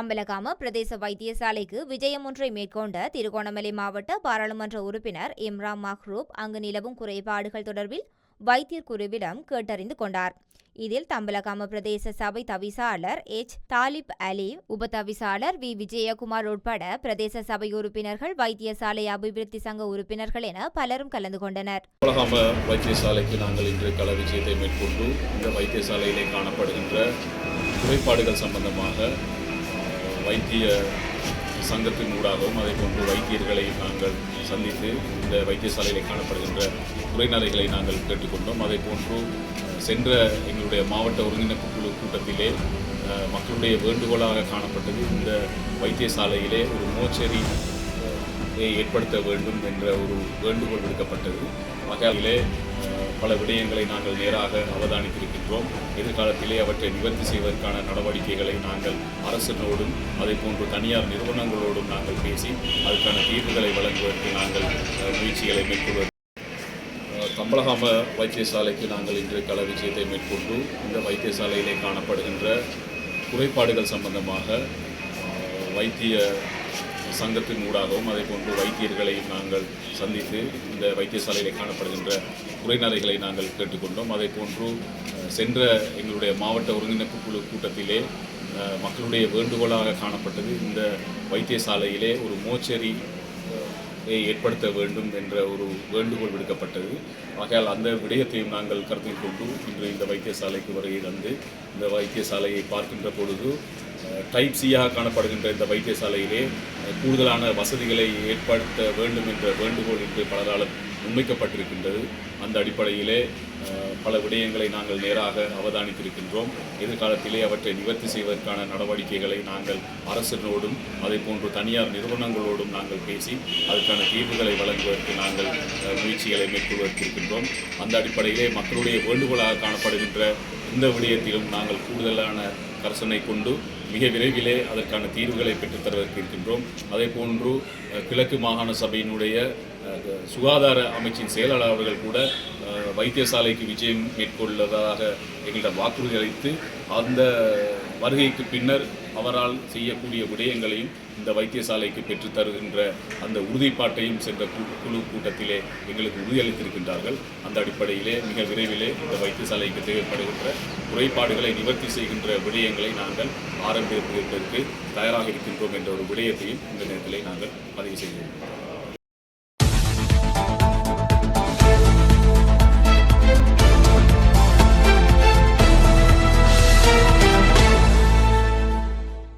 தம்பலகாம பிரதேச வைத்தியசாலைக்கு விஜயம் ஒன்றை மேற்கொண்ட திருகோணமலை மாவட்ட பாராளுமன்ற உறுப்பினர் இம்ராம் மஹ்ரூப் அங்கு நிலவும் குறைபாடுகள் தொடர்பில் வைத்தியர் குருவிடம் கேட்டறிந்து கொண்டார். இதில் தம்பலகாம பிரதேச சபை தவிசாளர் எச். தாலிப் அலி உப தவிசாளர் வி. விஜயகுமார் உட்பட பிரதேச சபை உறுப்பினர்கள் வைத்தியசாலை அபிவிருத்தி சங்க உறுப்பினர்கள் என பலரும் கலந்து கொண்டனர். தம்பலகாம வைத்தியசாலைக்கு நாங்கள் இன்று கள விஜயத்தை மேற்கொண்டு இந்த வைத்தியசாலையிலே காணப்படுகின்ற குறைபாடுகள் சம்பந்தமாக வைத்திய சங்கத்தின் ஊடாகவும் அதே போன்று வைத்தியர்களை நாங்கள் சந்தித்து இந்த வைத்தியசாலையில் காணப்படுகின்ற குறைநிலைகளை நாங்கள் கேட்டுக்கொண்டோம். அதே போன்று சென்ற எங்களுடைய மாவட்ட ஒருங்கிணைப்பு குழு கூட்டத்திலே மக்களுடைய வேண்டுகோளாக காணப்பட்டது. இந்த வைத்தியசாலையிலே ஒரு மோச்சரி ஏற்படுத்த வேண்டும் என்ற ஒரு வேண்டுகோள் விடுக்கப்பட்டது. வகையிலே பல விடயங்களை நாங்கள் நேராக அவதானித்திருக்கின்றோம். எதிர்காலத்திலே அவற்றை நிவர்த்தி செய்வதற்கான நடவடிக்கைகளை நாங்கள் அரசினோடும் அதே போன்று தனியார் நிறுவனங்களோடும் நாங்கள் பேசி அதற்கான தீர்வுகளை வழங்குவதற்கு நாங்கள் முயற்சிகளை மேற்கொள்வது. கம்பளகாம வைத்தியசாலைக்கு நாங்கள் இன்று கள விஜயத்தை மேற்கொண்டு இந்த வைத்தியசாலையிலே காணப்படுகின்ற குறைபாடுகள் சம்பந்தமாக வைத்திய சங்கத்தின் ஊடாகவும் அதே போன்று வைத்தியர்களை நாங்கள் சந்தித்து இந்த வைத்தியசாலையில் காணப்படுகின்ற குறைநிலைகளை நாங்கள் கேட்டுக்கொண்டோம். அதே போன்று சென்ற எங்களுடைய மாவட்ட ஒருங்கிணைப்பு குழு கூட்டத்திலே மக்களுடைய வேண்டுகோளாக காணப்பட்டது இந்த வைத்தியசாலையிலே ஒரு மோச்சரி ஏற்படுத்த வேண்டும் என்ற ஒரு வேண்டுகோள் விடுக்கப்பட்டது. ஆகையால் அந்த விடயத்தையும் நாங்கள் கருத்தில் கொண்டு இன்று இந்த வைத்தியசாலைக்கு வருகை தந்து இந்த வைத்தியசாலையை பார்க்கின்ற பொழுது டைப் சியாக காணப்படுகின்ற இந்த வைத்தியசாலையிலே கூடுதலான வசதிகளை ஏற்படுத்த வேண்டும் என்ற வேண்டுகோள் இன்று பலரால் முன்வைக்கப்பட்டிருக்கின்றது அந்த அடிப்படையிலே பல விடயங்களை நாங்கள் நேராக அவதானித்திருக்கின்றோம். எதிர்காலத்திலே அவற்றை நிவர்த்தி செய்வதற்கான நடவடிக்கைகளை நாங்கள் அரசினோடும் அதே போன்று தனியார் நிறுவனங்களோடும் நாங்கள் பேசி அதற்கான தீர்வுகளை வழங்குவதற்கு நாங்கள் முயற்சிகளை மேற்கொள்வதற்கு இருக்கின்றோம் அந்த அடிப்படையிலே மக்களுடைய வேண்டுகோளாக காணப்படுகின்ற இந்த விடயத்திலும் நாங்கள் கூடுதலான கரசனை கொண்டு மிக விரைவிலே அதற்கான தீர்வுகளை பெற்றுத்தருவதற்கு இருக்கின்றோம் அதே போன்று கிழக்கு மாகாண சபையினுடைய சுகாதார அமைச்சின் செயலாளர் அவர்கள் கூட வைத்தியசாலைக்கு விஜயம் மேற்கொள்வதாக எங்களிடம் வாக்குறுதி அளித்து அந்த வருகைக்கு பின்னர் அவரால் செய்யக்கூடிய விடயங்களையும் இந்த வைத்தியசாலைக்கு பெற்றுத் தருகின்ற அந்த உறுதிப்பாட்டையும் சென்ற கு- குழு கூட்டத்திலே எங்களுக்கு உறுதியளித்திருக்கின்றார்கள். அந்த அடிப்படையிலே மிக விரைவிலே இந்த வைத்தியசாலைக்கு தேவைப்படுகின்ற குறைபாடுகளை நிவர்த்தி செய்கின்ற விடயங்களை நாங்கள் ஆரம்பிப்பதற்கு தயாராக இருக்கின்றோம் என்ற ஒரு விடயத்தையும் இந்த நேரத்திலே நாங்கள் பதிவு செய்கிறோம்